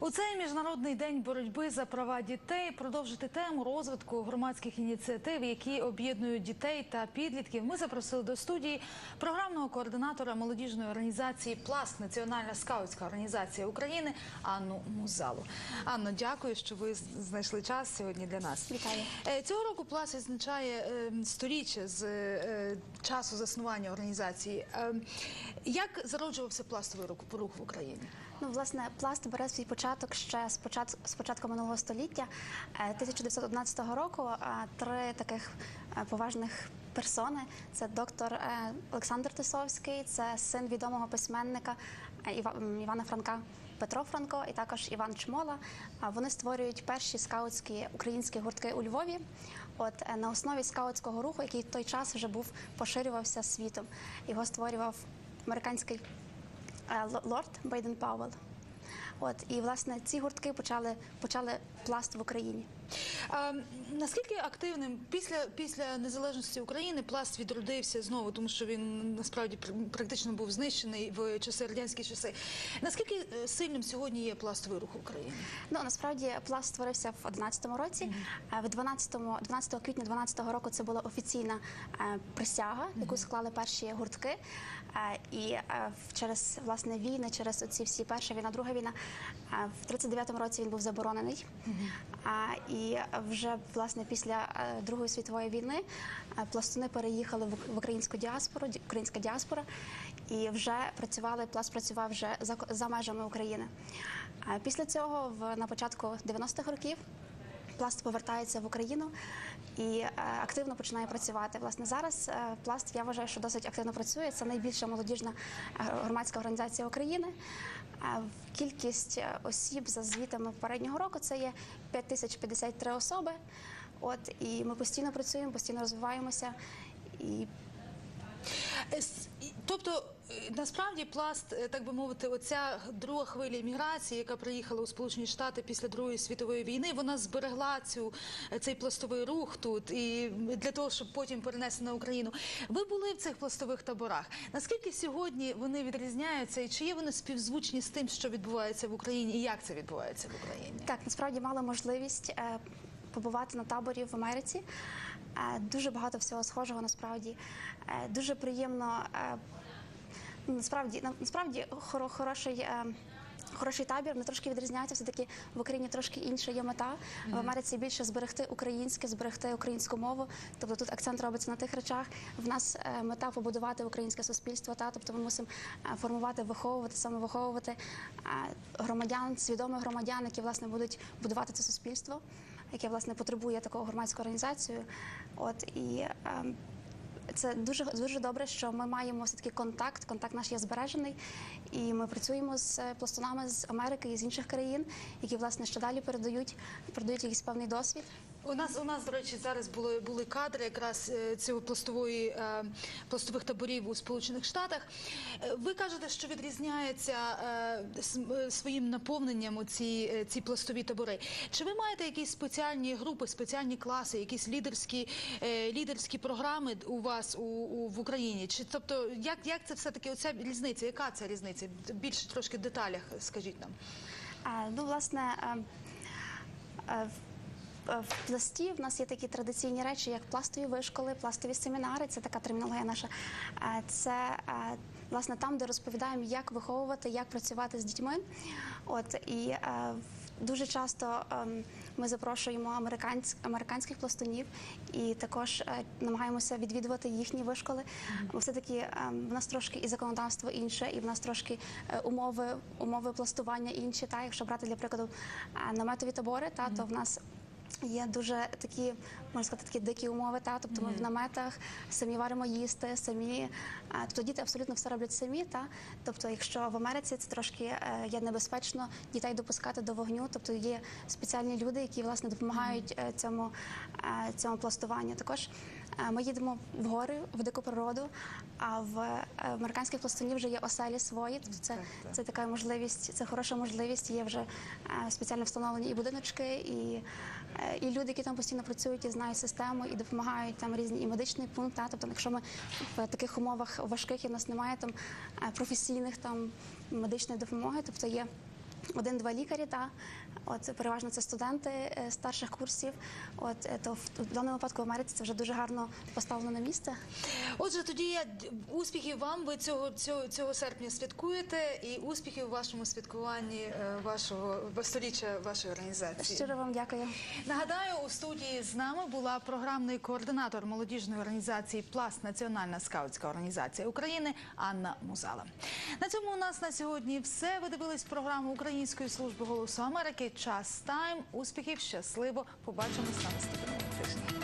У цей міжнародний день боротьби за права дітей продовжити тему розвитку громадських ініціатив, які об'єднують дітей та підлітків. Ми запросили до студії програмного координатора молодіжної організації Пласт Національна скаутська організація України Анну Музалу. Анно, дякую, що ви знайшли час сьогодні для нас. Вітаю. Е, Цього року Пласт відзначає е, сторіччя з е, часу заснування організації. Як зароджувався пластовий рух в Україні? Ну, власне, пласт бере свій початок ще з початку, з початку минулого століття, Е, 1911 року. е, Три таких е, поважних персони: це доктор е, Олександр Тисовський, це син відомого письменника е, Іва- Івана Франка. Петро Франко і також Іван Чмола. Вони створюють перші скаутські українські гуртки у Львові. От е, на основі скаутського руху, який в той час вже був поширювався світом. Його створював американський е, лорд Бейден Пауэлл. От і власне ці гуртки почали почали пласт в Україні. А, наскільки активним після, після незалежності України пласт відродився знову, тому що він насправді пр- практично був знищений в часи радянські часи. Наскільки е, сильним сьогодні є пластовий рух в Україні? Ну насправді пласт створився в 11-му році. Е, В 12-му, 12 квітня 12-го року це була офіційна е, присяга, яку склали перші гуртки. І через власне війни, через ці всі перша війна, друга війна, в 39-му році він був заборонений. А, І вже власне після е, Другої світової війни е, пластуни переїхали в українську діаспору, українська діаспора, і вже працювали, пласт працював вже за, за межами України. Після цього, в, на початку 90-х років, пласт повертається в Україну і е, активно починає працювати. Власне, зараз е, пласт я вважаю, що досить активно працює. Це найбільша молодіжна е, громадська організація України. Кількість осіб за звітами попереднього року це є 5053 особи. От і ми постійно працюємо, постійно розвиваємося. І- Тобто, е, насправді пласт, е, так би мовити, оця друга хвиля імміграції, яка приїхала у Сполучені Штати після Другої світової війни, вона зберегла цю е, цей пластовий рух тут і для того, щоб потім перенести на Україну. Ви були в цих пластових таборах. Наскільки сьогодні вони відрізняються, і чи є вони співзвучні з тим, що відбувається в Україні, і як це відбувається в Україні? Так, насправді мала можливість е, побувати на таборі в Америці. Е, дуже багато всього схожого насправді. Е, дуже приємно. Е, насправді, на- насправді хоро, хороший. Хороший табір, вони трошки відрізняються. Все таки в Україні трошки інша є мета. В Америці більше зберегти українське, зберегти українську мову. Тобто тут акцент робиться на тих речах. В нас мета побудувати українське суспільство. Та тобто ми мусимо формувати, виховувати, самовиховувати громадян, свідомих громадян, які власне будуть будувати це суспільство, яке власне потребує такого громадську організацію. От і ем, це дуже дуже добре, що ми маємо все таки контакт. Контакт наш є збережений, і ми працюємо з пластунами з Америки і з інших країн, які власне що далі передають, передають якийсь певний досвід. У нас у нас, до речі, зараз були були кадри якраз е, цього пластової е, пластових таборів у Сполучених Штатах. Е, Ви кажете, що відрізняється своїм наповненням ці, ці пластові табори. Чи ви маєте якісь спеціальні групи, спеціальні класи, якісь лідерські лідерські програми у вас у, у в Україні? Чи тобто, як, як це все таки оця різниця? Яка це різниця? Більше трошки деталях скажіть нам. А, ну, власне, е, е, в- е, пласті в нас є такі традиційні речі, як пластові вишколи, пластові семінари. Це така термінологія наша. Е, Це е, власне там, де розповідаємо, як виховувати, як працювати з дітьми. От і Дуже часто ем, ми запрошуємо американсь, американських пластунів і також намагаємося відвідувати їхні вишколи. Бо все-таки ем, в нас трошки і законодавство інше, і в нас трошки умови, умови пластування інші. Та якщо брати для прикладу наметові табори, та то в нас. Є дуже такі, можна сказати, такі дикі умови, та тобто ми в наметах самі варимо їсти, самі тобто діти абсолютно все роблять самі. Та тобто, якщо в Америці це трошки е, є небезпечно дітей допускати до вогню, тобто є спеціальні люди, які власне допомагають е, цьому, е, цьому пластуванню. Також е, ми їдемо в гори, в дику природу. А в е, американських пластунів вже є оселі свої. Тобто це, це така можливість, це хороша можливість. Є вже е, спеціально встановлені і будиночки, і, е, і люди, які там постійно працюють і знають систему, і допомагають там різні і медичний пункт. Та? Тобто, якщо ми в таких умовах важких і в нас немає там е, професійних там медичної допомоги, тобто є один-два лікарі. Та от переважно це студенти е, старших курсів. От е, то в, в даному випадку в Америці це вже дуже гарно поставлено на місце. Отже, тоді я успіхів вам. Ви цього цього, цього серпня святкуєте, і успіхів у вашому святкуванні е, вашого сторіччя вашої організації. Щиро вам дякую. Нагадаю, у студії з нами була програмний координатор молодіжної організації Пласт Національна скаутська організація України Анна Музала. На цьому у нас на сьогодні все. Ви дивились програму Української служби голосу Америки. Час тайм. Успіхів, щасливо. Побачимось на наступному.